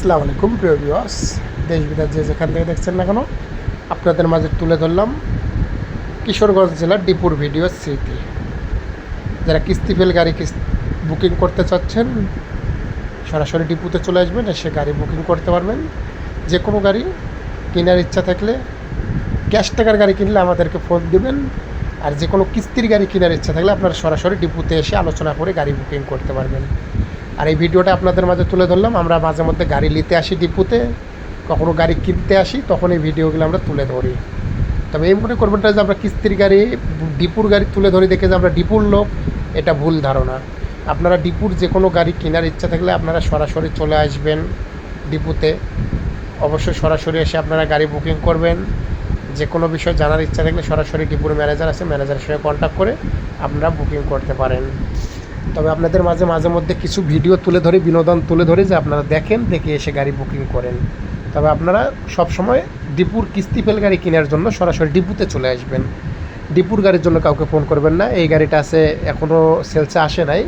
আসসালামু আলাইকুম, প্রিয় ভিউয়ার্স দেশ, বিদেশ যে যেখান থেকে দেখছেন না কেন, আপনাদের মাঝে তুলে ধরলাম কিশোরগঞ্জ জেলার ডিপুর ভিডিও স্মৃতি। যারা কিস্তি ফেল গাড়ি বুকিং করতে চাচ্ছেন, সরাসরি ডিপুতে চলে আসবেন, এসে গাড়ি বুকিং করতে পারবেন। যে কোনো গাড়ি কেনার ইচ্ছা থাকলে ক্যাশ টাকার গাড়ি কিনলে আমাদেরকে ফোন দিবেন। আর যে কোনো কিস্তির গাড়ি কেনার ইচ্ছা থাকলে আপনারা সরাসরি ডিপুতে এসে আলোচনা করে গাড়ি বুকিং করতে পারবেন। আর এই ভিডিওটা আপনাদের মাঝে তুলে ধরলাম। আমরা মাঝে মধ্যে গাড়ি নিতে আসি ডিপুতে, কখনো গাড়ি কিনতে আসি, তখন এই ভিডিওগুলো আমরা তুলে ধরি। তবে এই মনে করবেন যে আমরা কিস্তির গাড়ি, ডিপুর গাড়ি তুলে ধরি দেখে যে আমরা ডিপুর লোক, এটা ভুল ধারণা। আপনারা ডিপুর যে কোনো গাড়ি কেনার ইচ্ছা থাকলে আপনারা সরাসরি চলে আসবেন ডিপুতে। অবশ্যই সরাসরি এসে আপনারা গাড়ি বুকিং করবেন। যে কোনো বিষয় জানার ইচ্ছা থাকলে সরাসরি ডিপুর ম্যানেজার আছে, ম্যানেজারের সঙ্গে কন্ট্যাক্ট করে আপনারা বুকিং করতে পারেন। তবে আপনাদের মাঝে মাঝে মধ্যে কিছু ভিডিও তুলে ধরে, বিনোদন তুলে ধরে, যে আপনারা দেখেন, দেখে এসে গাড়ি বুকিং করেন। তবে আপনারা সব সময় ডিপুর কিস্তি ফেল গাড়ি কেনার জন্য সরাসরি ডিপুতে চলে আসবেন। ডিপুর গাড়ির জন্য কাউকে ফোন করবেন না। এই গাড়িটা আছে এখনও সেলসে আসে নাই।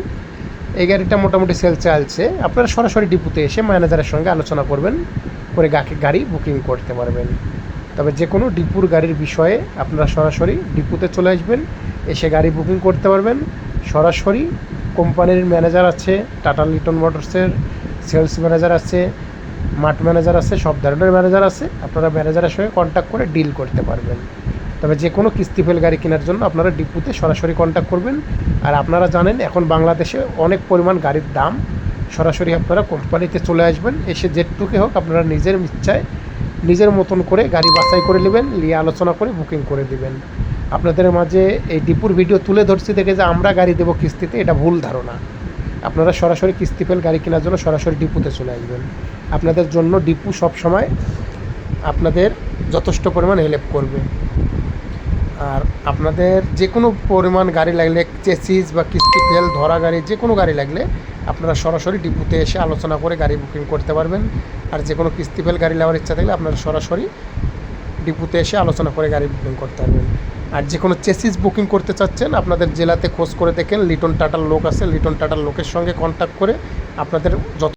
এই গাড়িটা মোটামুটি সেলসে আসছে আপনারা সরাসরি ডিপুতে এসে ম্যানেজারের সঙ্গে আলোচনা করবেন, করে গাড়ি বুকিং করতে পারবেন। তবে যে কোনো ডিপুর গাড়ির বিষয়ে আপনারা সরাসরি ডিপুতে চলে আসবেন, এসে গাড়ি বুকিং করতে পারবেন। সরাসরি কোম্পানির ম্যানেজার আছে, টাটা লিটন মোটরসের সেলস ম্যানেজার আছে, মাঠ ম্যানেজার আছে, সব ধরনের ম্যানেজার আছে। আপনারা ম্যানেজারের সঙ্গে কন্ট্যাক্ট করে ডিল করতে পারবেন। তবে যে কোনো কিস্তি ফেল গাড়ি কেনার জন্য আপনারা ডিপুতে সরাসরি কন্ট্যাক্ট করবেন। আর আপনারা জানেন, এখন বাংলাদেশে অনেক পরিমাণ গাড়ির দাম সরাসরি আপনারা কোম্পানিতে চলে আসবেন। এসে যেটুকু হোক আপনারা নিজের ইচ্ছায় নিজের মতন করে গাড়ি বাছাই করে নেবেন, নিয়ে আলোচনা করে বুকিং করে দিবেন। আপনাদের মাঝে এই ডিপুর ভিডিও তুলে ধরছি দেখে যে আমরা গাড়ি দেবো কিস্তিতে, এটা ভুল ধারণা। আপনারা সরাসরি কিস্তি ফেল গাড়ি কেনার জন্য সরাসরি ডিপুতে চলে আসবেন। আপনাদের জন্য ডিপু সব সময় আপনাদের যথেষ্ট পরিমাণ হেল্প করবে। আর আপনাদের যে কোনো পরিমাণ গাড়ি লাগলে চেসিস বা কিস্তি ফেল ধরা গাড়ি যে কোনো গাড়ি লাগলে আপনারা সরাসরি ডিপুতে এসে আলোচনা করে গাড়ি বুকিং করতে পারবেন। আর যে কোনো কিস্তি ফেল গাড়ি নেওয়ার ইচ্ছা থাকলে আপনারা সরাসরি ডিপুতে এসে আলোচনা করে গাড়ি বুকিং করতে পারবেন। আর যে কোনো চেসিস বুকিং করতে চাচ্ছেন, আপনাদের জেলাতে খোঁজ করে দেখেন। লিটন টাটার লোক আছে, লিটন টাটার লোকের সঙ্গে কন্ট্যাক্ট করে আপনাদের যত